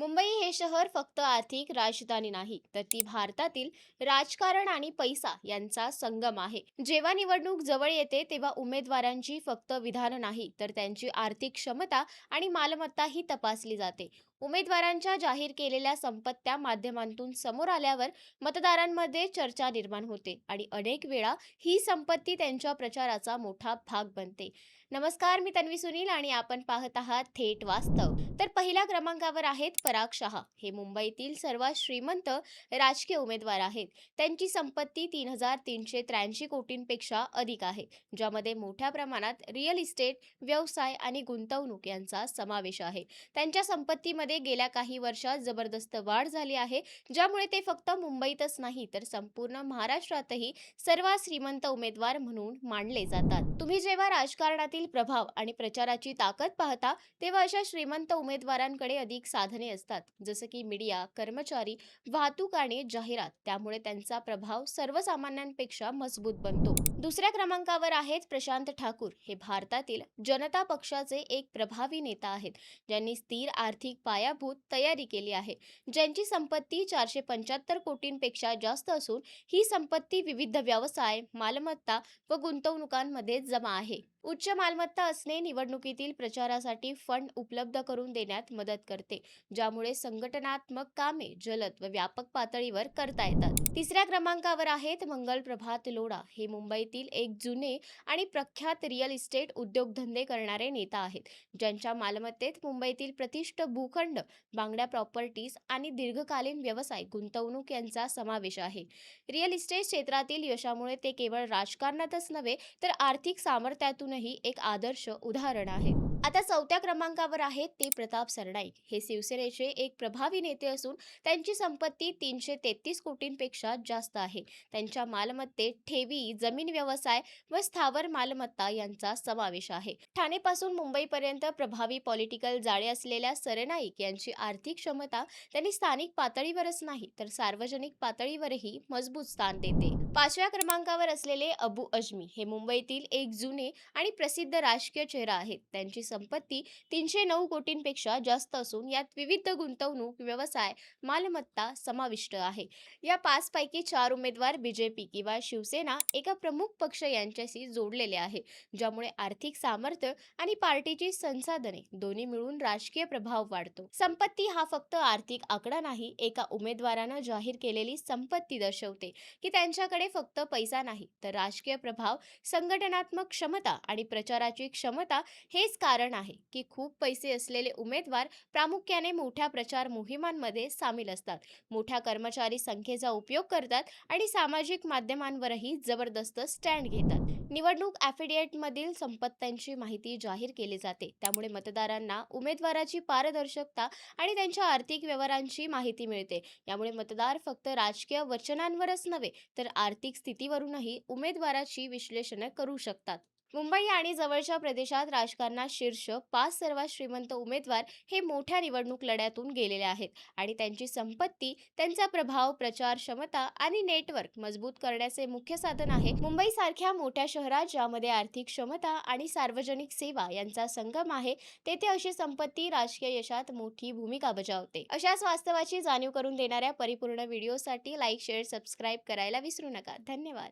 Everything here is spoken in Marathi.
मुंबई हे शहर फक्त आर्थिक राजधानी नाही तर ती भारतातील राजकारण आणि पैसा यांचा संगम आहे. जेव्हा निवडणूक जवळ येते तेव्हा उमेदवारांची फक्त विधान नाही तर त्यांची आर्थिक क्षमता आणि मालमत्ता ही तपासली जाते. उमेदवारांच्या जाहीर केलेल्या संपत्त्या माध्यमांतून समोर आल्यावर मतदारांमध्ये चर्चा निर्माण होते आणि अनेक वेळा ही संपत्ती त्यांच्या प्रचाराचा मोठा भाग बनते. नमस्कार मी तन्वी सुनील आणि आपण पाहत आहात थेट वास्तव. तर पहिल्या क्रमांकावर आहेत पराग शहा हे मुंबईतील सर्वात श्रीमंत राजकीय उमेदवार आहेत. त्यांची संपत्ती तीन हजार तीनशे त्र्याऐंशी कोटींपेक्षा अधिक आहे ज्यामध्ये मोठ्या प्रमाणात रिअल इस्टेट व्यवसाय आणि गुंतवणूक यांचा समावेश आहे. त्यांच्या संपत्तीमध्ये गेल्या काही वर्षात जबरदस्त वाढ झाली आहे ज्यामुळे ते फक्त मुंबईतच नाही तर संपूर्ण महाराष्ट्रातही सर्वात श्रीमंत उमेदवार म्हणून मानले जातात. तुम्ही जेव्हा राजकारणातील प्रभाव आणि प्रचाराची ताकद पाहता तेव्हा अशा श्रीमंत उमेदवारांकडे अधिक साधने असतात. जसं की मीडिया कर्मचारी वाहतूक आणि जाहिरात. त्यामुळे त्यांचा प्रभाव सर्वसामान्यांपेक्षा मजबूत बनतो. दुसऱ्या क्रमांकावर आहेत प्रशांत ठाकूर. हे भारतातील जनता पक्षाचे एक प्रभावी नेता आहेत. ज्यांनी स्थिर आर्थिक पायाभूत तयारी केली आहे. ज्यांची संपत्ती चारशे पंच्याहत्तर कोटींपेक्षा जास्त असून ही संपत्ती विविध व्यवसाय मालमत्ता व गुंतवणुकांमध्ये जमा आहे. उच्च मालमत्ता असणे निवडणुकीतील प्रचारासाठी फंड उपलब्ध करून देण्यात मदत करते ज्यामुळे संघटनात्मक कामे जलद व व्यापक पातळीवर करता येतात. तिसऱ्या क्रमांकावर आहेत मंगल प्रभात लोढा. हे मुंबईतील एक जुने आणि प्रख्यात रिअल इस्टेट उद्योगधंदे करणारे नेता आहेत. ज्यांच्या मालमत्तेत मुंबईतील प्रतिष्ठ भूखंड बांगड्या प्रॉपर्टीज आणि दीर्घकालीन व्यवसाय गुंतवणूक यांचा समावेश आहे. रिअल इस्टेट क्षेत्रातील यशामुळे ते केवळ राजकारणातच नव्हे तर आर्थिक सामर्थ्यातून सामर्थ्यातूनही एक आदर्श उदाहरण आहे. आता चौथ्या क्रमांकावर आहेत ते प्रताप सरनाईक. हे शिवसेनेचे एक प्रभावी नेते असून त्यांची संपत्ती तीनशे तेहतीस कोटींपेक्षा जास्त आहे. त्यांच्या मालमत्तेत ठेवी जमीन व्यवसाय व स्थावर मालमत्ता यांचा समावेश आहे. ठाणेपासून मुंबईपर्यंत प्रभावी पॉलिटिकल जाळे असलेल्या सरनाईक यांची आर्थिक क्षमता त्यांनी स्थानिक पातळीवरच नाही तर सार्वजनिक पातळीवरही मजबूत स्थान देते. पाचव्या क्रमांकावर असलेले अबू अजमी हे मुंबईतील एक जुने आणि प्रसिद्ध राजकीय चेहरा आहेत. त्यांची संपत्ती तीनशे नऊ कोटींपेक्षा जास्त असून यात विविध गुंतवणूक व्यवसाय मालमत्ता समाविष्ट आहे. या पाचपैकी चार उमेदवार बीजेपी किंवा शिवसेना एका प्रमुख पक्ष यांच्याशी जोडलेले आहे ज्यामुळे आर्थिक सामर्थ्य आणि पार्टीची संसाधने दोन्ही मिळून राजकीय प्रभाव वाढतो. संपत्ती हा फक्त आर्थिक आकडा नाही एका उमेदवारानं जाहीर केलेली संपत्ती दर्शवते की त्यांच्याकडे फक्त पैसा नाही तर राजकीय प्रभाव संघटनात्मक क्षमता आणि प्रचाराची क्षमता हेच कारण कारण आहे की खूप पैसे असलेले उमेदवार प्रामुख्याने मोठ्या प्रचार मोहिमांमध्ये सामील असतात. मोठ्या कर्मचारी संख्येचा उपयोग करतात आणि सामाजिक माध्यमांवरही जबरदस्त स्टँड घेतात. निवडणूक ॲफिडिएटमधील संपत्त्यांची माहिती जाहीर केली जाते. त्यामुळे मतदारांना उमेदवाराची पारदर्शकता आणि त्यांच्या आर्थिक व्यवहारांची माहिती मिळते. यामुळे मतदार फक्त राजकीय वचनांवरच नव्हे तर आर्थिक स्थितीवरूनही उमेदवाराची विश्लेषणं करू शकतात. मुंबई आणि जवळच्या प्रदेशात राजकारणात शीर्ष पाच सर्वात श्रीमंत उमेदवार हे मोठ्या निवडणूक लढ्यातून गेलेले आहेत आणि त्यांची संपत्ती त्यांचा प्रभाव प्रचार क्षमता आणि नेटवर्क मजबूत करण्याचे मुख्य साधन आहे. मुंबई सारख्या मोठ्या शहरात ज्यामध्ये आर्थिक क्षमता आणि सार्वजनिक सेवा यांचा संगम आहे तेथे अशी संपत्ती राजकीय यशात मोठी भूमिका बजावते. अशाच वास्तवाची जाणीव करून देणाऱ्या परिपूर्ण व्हिडिओसाठी लाईक शेअर सबस्क्राईब करायला विसरू नका. धन्यवाद.